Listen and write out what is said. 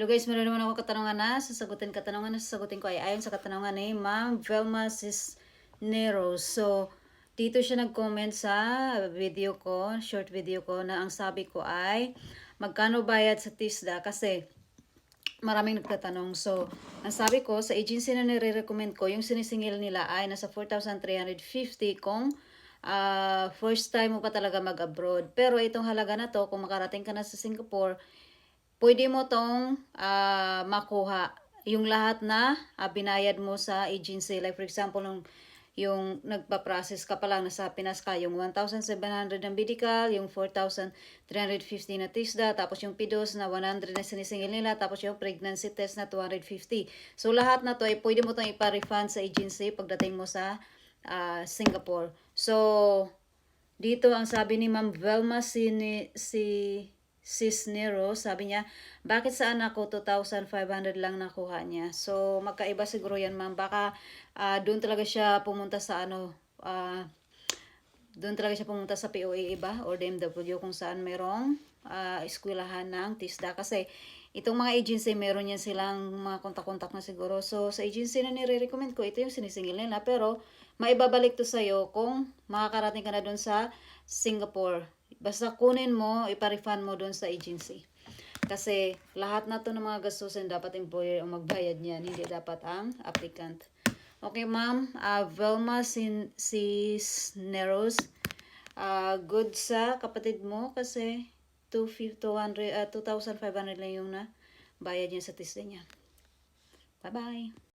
Hello guys, meron naman ako katanungan na. Sasagutin katanungan na sasagutin ko ay ayon sa katanungan ni Ma'am Velma Cisneros. So, dito siya nag-comment sa video ko, short video ko, na ang sabi ko ay magkano bayad sa TISDA kasi maraming nagtatanong. So, ang sabi ko, sa agency na nire-recommend ko, yung sinisingil nila ay nasa 4,350 kung ah, first time mo pa talaga mag-abroad. Pero itong halaga na to, kung makarating ka na sa Singapore, pwede mo tong ah, makuha yung lahat na ah, binayad mo sa agency. Like for example, nung yung nagpa-process ka pa lang nasa Pinas ka, yung 1,700 ng medical, yung 4,350 na TISDA, tapos yung PIDOS na 100 na sinisingil nila, tapos yung pregnancy test na 250. So lahat na to ay pwede mo itong ipa-refund sa agency pagdating mo sa ah, Singapore. So, dito ang sabi ni Ma'am Velma si, si Cisneros, sabi niya, bakit sa anak ko 2,500 lang nakuha niya? So, magkaiba siguro yan ma'am. Baka ah, doon talaga siya pumunta sa ano, ah, doon talaga siya pumunta sa POA iba or DMW kung saan merong ah, eskwelahan ng TISDA. Kasi itong mga agency, meron yan silang mga kontak-kontak na siguro. So, sa agency na nire-recommend ko, ito yung sinisingil nila. Pero, maibabalik to sa'yo kung makakarating ka na doon sa Singapore. Basta kunin mo, iparefund mo doon sa agency. Kasi lahat na to ng mga gastusin dapat employer ang magbayad niyan, hindi dapat ang applicant. Okay, ma'am. Uh, Velma Sin Cisneros. Uh, good sa kapatid mo kasi 2,500 uh, 2,500 lang yung na bayad niya sa tista niya. Bye-bye.